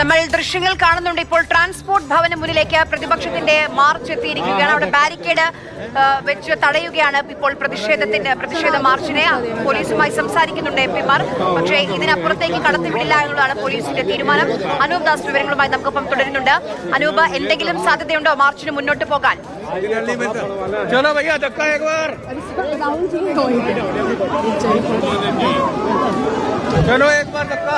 നമ്മൾ ദൃശ്യങ്ങൾ കാണുന്നുണ്ട് ഇപ്പോൾ ട്രാൻസ്പോർട്ട് ഭവന് മുന്നിലേക്ക് പ്രതിപക്ഷത്തിന്റെ മാർച്ച് എത്തിയിരിക്കുകയാണ് അവിടെ ബാരിക്കേഡ് ആ, വെച്ച് തടയുകയാണ് ഇപ്പോൾ പ്രതിഷേധത്തിന്റെ പ്രതിഷേധ മാർച്ചിനെ പോലീസുമായി സംസാരിക്കുന്നുണ്ട് എം പിമാർ പക്ഷേ ഇതിനപ്പുറത്തേക്ക് കടത്തിവിടില്ല എന്നുള്ളതാണ് പോലീസിന്റെ തീരുമാനം അനൂപ് ദാസ് വിവരങ്ങളുമായി നമുക്കൊപ്പം തുടരുന്നുണ്ട് അനൂപ് എന്തെങ്കിലും സാധ്യതയുണ്ടോ മാർച്ചിന് മുന്നോട്ട് പോകാൻ चलो भैया धक्का एक बार चलो एक बार धक्का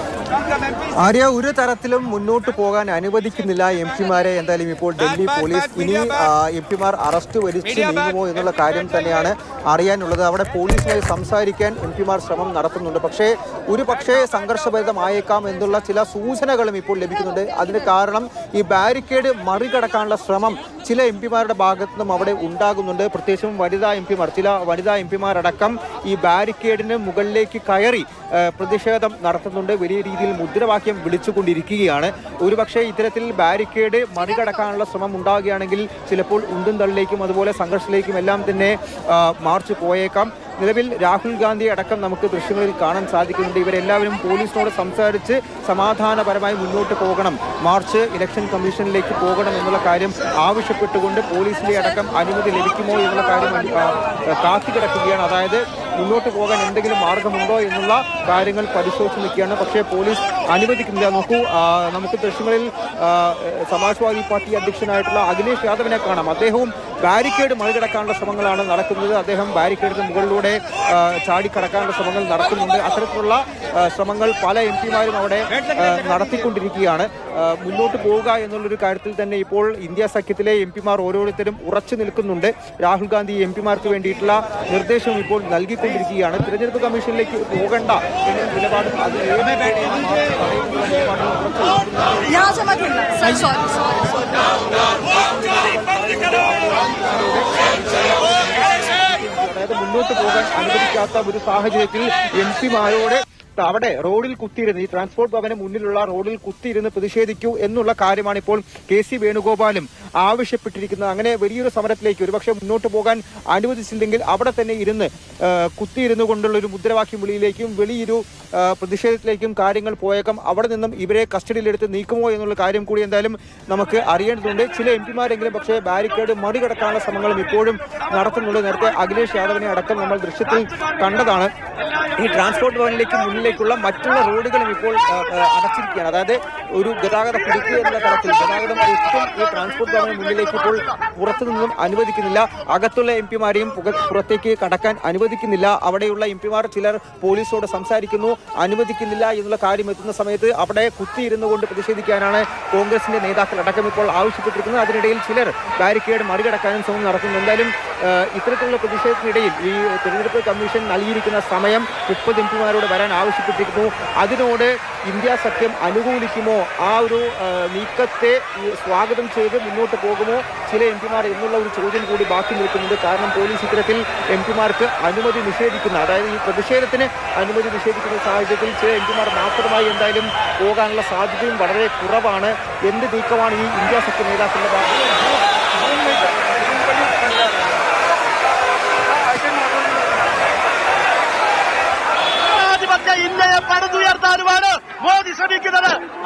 ആര്യ ഒരു തരത്തിലും മുന്നോട്ട് പോകാൻ അനുവദിക്കുന്നില്ല എം പിമാരെ. എന്തായാലും ഇപ്പോൾ ഡൽഹി പോലീസ് ഇനി എം പിമാർ അറസ്റ്റ് വരിച്ച് നീങ്ങുമോ എന്നുള്ള കാര്യം തന്നെയാണ് അറിയാനുള്ളത്. അവിടെ പോലീസുമായി സംസാരിക്കാൻ എം പിമാർ ശ്രമം നടത്തുന്നുണ്ട്. പക്ഷേ ഒരു പക്ഷേ സംഘർഷഭരിതമായേക്കാം എന്നുള്ള ചില സൂചനകളും ഇപ്പോൾ ലഭിക്കുന്നുണ്ട്. അതിന് കാരണം ഈ ബാരിക്കേഡ് മറികടക്കാനുള്ള ശ്രമം ചില എം പിമാരുടെ ഭാഗത്തു നിന്നും അവിടെ ഉണ്ടാകുന്നുണ്ട്. പ്രത്യേകിച്ചും വനിതാ എം പിമാർ ചില വനിതാ എം പിമാരടക്കം ഈ ബാരിക്കേഡിന് മുകളിലേക്ക് കയറി പ്രതിഷേധം നടത്തുന്നുണ്ട്. വലിയ രീതിയിൽ മുദ്രാവാക്യം വിളിച്ചുകൊണ്ടിരിക്കുകയാണ്. ഒരുപക്ഷെ ഇത്തരത്തിൽ ബാരിക്കേഡ് മറികടക്കാനുള്ള ശ്രമം ഉണ്ടാവുകയാണെങ്കിൽ ചിലപ്പോൾ ഉന്തും തള്ളിലേക്കും അതുപോലെ സംഘർഷത്തിലേക്കും എല്ലാം തന്നെ മാർച്ച് പോയേക്കാം. നിലവിൽ രാഹുൽ ഗാന്ധി അടക്കം നമുക്ക് ദൃശ്യങ്ങളിൽ കാണാൻ സാധിക്കുന്നുണ്ട്. ഇവരെല്ലാവരും പോലീസിനോട് സംസാരിച്ച് സമാധാനപരമായി മുന്നോട്ട് പോകണം. മാർച്ച് ഇലക്ഷൻ കമ്മീഷനിലേക്ക് പോകണം എന്നുള്ള കാര്യം ആവശ്യപ്പെട്ടുകൊണ്ട് പോലീസിന്റെ അടക്കം അനുമതി ലഭിക്കുമോ എന്നുള്ള കാര്യം കാത്തുകിടക്കുകയാണ് അതായത് മുന്നോട്ട് പോകാൻ എന്തെങ്കിലും മാർഗമുണ്ടോ എന്നുള്ള കാര്യങ്ങൾ പരിശോധിച്ച് നിൽക്കുകയാണ് പക്ഷേ പോലീസ് അനുവദിക്കുന്നില്ല. നോക്കൂ നമുക്ക് ദൃശ്യങ്ങളിൽ സമാജ്വാദി പാർട്ടി അധ്യക്ഷനായിട്ടുള്ള അഖിലേഷ് യാദവിനെ കാണാം. അദ്ദേഹവും ബാരിക്കേഡ് മറികടക്കാനുള്ള ശ്രമങ്ങളാണ് നടക്കുന്നത്. അദ്ദേഹം ബാരിക്കേഡിന് മുകളിലൂടെ ആ, ചാടിക്കടക്കാനുള്ള ശ്രമങ്ങൾ നടക്കുന്നുണ്ട്. അത്തരത്തിലുള്ള ശ്രമങ്ങൾ പല എം പിമാരും അവിടെ നടത്തിക്കൊണ്ടിരിക്കുകയാണ്. മുന്നോട്ട് പോവുക എന്നുള്ളൊരു കാര്യത്തിൽ തന്നെ ഇപ്പോൾ ഇന്ത്യ സഖ്യത്തിലെ എം പിമാർ ഓരോരുത്തരും ഉറച്ചു നിൽക്കുന്നുണ്ട്. രാഹുൽ ഗാന്ധി എം പിമാർക്ക് വേണ്ടിയിട്ടുള്ള നിർദ്ദേശം ഇപ്പോൾ നൽകിക്കൊണ്ടിരിക്കുകയാണ്. തിരഞ്ഞെടുപ്പ് കമ്മീഷനിലേക്ക് പോകണ്ട എന്ന മുന്നോട്ട് പോകാൻ അനുവദിക്കാത്ത ഒരു സാഹചര്യത്തിൽ എം പിമാരോട് അവിടെ റോഡിൽ കുത്തിയിരുന്ന് ഈ ട്രാൻസ്പോർട്ട് ഭവന് മുന്നിലുള്ള റോഡിൽ കുത്തിയിരുന്ന് പ്രതിഷേധിക്കൂ എന്നുള്ള കാര്യമാണ് ഇപ്പോൾ കെ സി വേണുഗോപാലും ആവശ്യപ്പെട്ടിരിക്കുന്നത് അങ്ങനെ വലിയൊരു സമരത്തിലേക്ക് ഒരുപക്ഷെ മുന്നോട്ട് പോകാൻ അനുവദിച്ചില്ലെങ്കിൽ അവിടെ തന്നെ ഇരുന്ന് കുത്തിയിരുന്നു കൊണ്ടുള്ള ഒരു മുദ്രാവാക്യം വിളിയിലേക്കും വലിയൊരു പ്രതിഷേധത്തിലേക്കും കാര്യങ്ങൾ പോയേക്കാം. അവിടെ നിന്നും ഇവരെ കസ്റ്റഡിയിലെടുത്ത് നീക്കുമോ എന്നുള്ള കാര്യം കൂടി എന്തായാലും നമുക്ക് അറിയേണ്ടതുണ്ട്. ചില എം പിമാരെങ്കിലും പക്ഷേ ബാരിക്കേഡ് മറികടക്കാനുള്ള ശ്രമങ്ങളും ഇപ്പോഴും നടത്തുന്നുണ്ട്. നേരത്തെ അഖിലേഷ് യാദവിനെ അടക്കം നമ്മൾ ദൃശ്യത്തിൽ കണ്ടതാണ്. ഈ ട്രാൻസ്പോർട്ട് ഭവനിലേക്ക് മുന്നിലേക്കുള്ള മറ്റുള്ള റോഡുകളും ഇപ്പോൾ അടച്ചിരിക്കുകയാണ്. അതായത് ഒരു ഗതാഗത കുരുക്ക് എന്നുള്ള തരത്തിൽ ഗതാഗതം ഈ ട്രാൻസ്പോർട്ട് ഭവന് മുന്നിലേക്ക് ഇപ്പോൾ പുറത്തു നിന്നും അനുവദിക്കുന്നില്ല. അകത്തുള്ള എം പിമാരെയും പുറത്തേക്ക് കടക്കാൻ അനുവദിക്കുന്നില്ല. അവിടെയുള്ള എം പിമാർ ചിലർ പോലീസോട് സംസാരിക്കുന്നു. അനുവദിക്കുന്നില്ല എന്നുള്ള കാര്യം എത്തുന്ന സമയത്ത് അവിടെ കുത്തിയിരുന്നു കൊണ്ട് പ്രതിഷേധിക്കാനാണ് കോൺഗ്രസിന്റെ നേതാക്കൾ അടക്കം ഇപ്പോൾ ആവശ്യപ്പെട്ടിരിക്കുന്നത്. അതിനിടയിൽ ചിലർ ബാരിക്കേഡ് മറികടക്കാനും ശ്രമം നടത്തുന്നു എന്തായാലും ഇത്തരത്തിലുള്ള പ്രതിഷേധത്തിനിടയിൽ ഈ തെരഞ്ഞെടുപ്പ് കമ്മീഷൻ നൽകിയിരിക്കുന്ന സമയം മുപ്പത് എം പിമാരോട് വരാൻ ആവശ്യപ്പെട്ടിരിക്കുന്നു അതിനോട് ഇന്ത്യ സത്യം അനുകൂലിക്കുമോ? ആ ഒരു നീക്കത്തെ സ്വാഗതം ചെയ്ത് മുന്നോട്ട് പോകുമോ? ചില എം പിമാർ എന്നുള്ള ഒരു ചോദ്യം കൂടി ബാക്കി നിൽക്കുന്നുണ്ട്. കാരണം പോലീസ് ഇത്തരത്തിൽ എം പിമാർക്ക് അനുമതി നിഷേധിക്കുന്ന. അതായത് ഈ പ്രതിഷേധത്തിന് അനുമതി നിഷേധിക്കുന്ന സാഹചര്യത്തിൽ ചില എം പിമാർ മാത്രമായി എന്തായാലും പോകാനുള്ള സാധ്യതയും വളരെ കുറവാണ്. എന്ത് നീക്കമാണ് ഈ ഇന്ത്യ സഖ്യ നേതാക്കളുടെ ഭാഗത്ത്?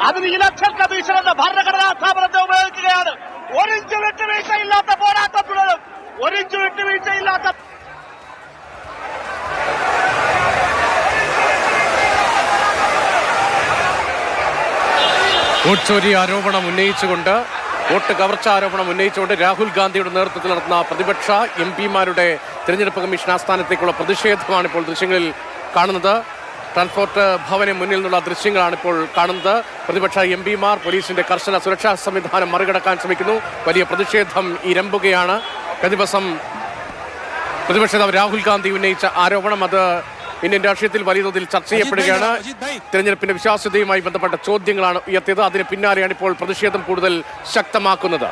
അതിന് ഇലക്ഷൻ കമ്മീഷൻ എന്ന ഭരണഘടനാ സ്ഥാപനത്തെ ഉപയോഗിക്കുകയാണ്. ഒരിഞ്ച് വിട്ടുവീഴ്ചയില്ലാത്ത പോരാട്ടം തുടരും ഒരിഞ്ച് വിട്ടുവീഴ്ചയില്ലാത്ത ഇല്ലാത്ത ചോരി ആരോപണം ഉന്നയിച്ചുകൊണ്ട് വോട്ട് കവർച്ച ആരോപണം ഉന്നയിച്ചുകൊണ്ട് രാഹുൽ ഗാന്ധിയുടെ നേതൃത്വത്തിൽ നടത്തുന്ന പ്രതിപക്ഷ എം പിമാരുടെ തിരഞ്ഞെടുപ്പ് കമ്മീഷൻ ആസ്ഥാനത്തേക്കുള്ള പ്രതിഷേധമാണ് ഇപ്പോൾ ദൃശ്യങ്ങളിൽ കാണുന്നത്. ട്രാൻസ്പോർട്ട് ഭവന് മുന്നിൽ നിന്നുള്ള ദൃശ്യങ്ങളാണ് ഇപ്പോൾ കാണുന്നത്. പ്രതിപക്ഷ എം പിമാർ പോലീസിന്റെ കർശന സുരക്ഷാ സംവിധാനം മറികടക്കാൻ ശ്രമിക്കുന്നു. വലിയ പ്രതിഷേധം ഇരമ്പുകയാണ്. ദിവസം പ്രതിപക്ഷ നേതാവ് രാഹുൽ ഗാന്ധി ഉന്നയിച്ച ആരോപണം അത് ഇന്ത്യൻ രാഷ്ട്രീയത്തിൽ വലിയ തോതിൽ ചർച്ച ചെയ്യപ്പെടുകയാണ്. തെരഞ്ഞെടുപ്പിന്റെ വിശ്വാസ്യതയുമായി ബന്ധപ്പെട്ട ചോദ്യങ്ങളാണ് ഉയർത്തിയത്. അതിന് പിന്നാലെയാണ് ഇപ്പോൾ പ്രതിഷേധം കൂടുതൽ ശക്തമാക്കുന്നത്.